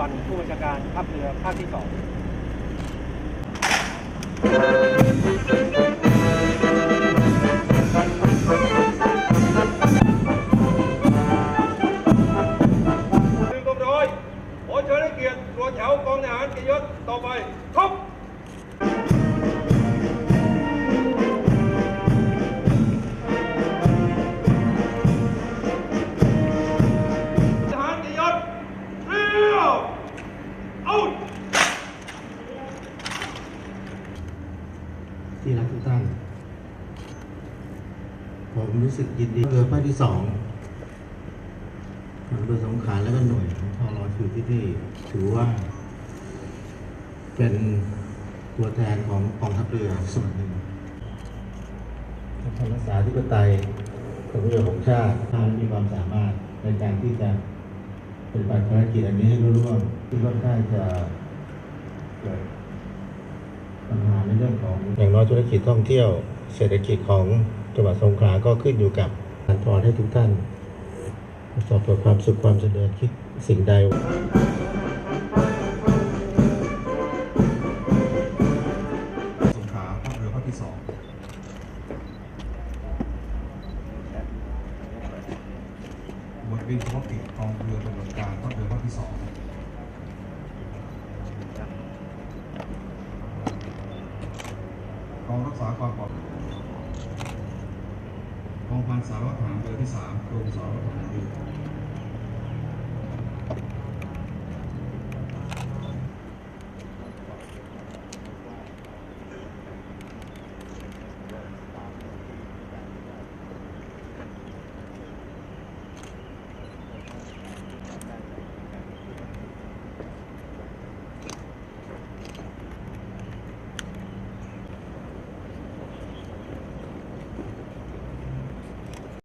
วันผู้บัญชาการทัพเรือภาคที่สองดึงกองร้อยขอเชิญให้เกียรติตัวแถวกองทหารเกียรติยศต่อไปครับ ที่รักทุกท่าน ผมรู้สึกยินดีเรือภาคที่สองเรือสงขาและก็หน่วยของทรออยู่ที่นี่ถือว่า เป็นตัวแทนของกองทัพเรือส่วนหนึ่งทำรักษาธิปไตยของเรือของชาติท่านมีความสามารถในการที่จะปฏิบัติภารกิจอันนี้ให้รุ่ร่วงที่ค่อนข้างจะเกิด อย่างน้อยธุรกิจท่องเที่ยว เศรษฐกิจของจังหวัดสงขลาก็ขึ้นอยู่กับการทอนให้ทุกท่านประสบกับความสุขความเจริญคิดสิ่งใดสงขลาภาคเรือภาคที่สองบทบิเฉพาะกิจกองเรือตำรวจการภาคเรือภาคที่สอง องรักษาความปลอดภัยกองพันสารวัตรทหารเรือที่3กรมสารวัตรทารเรือ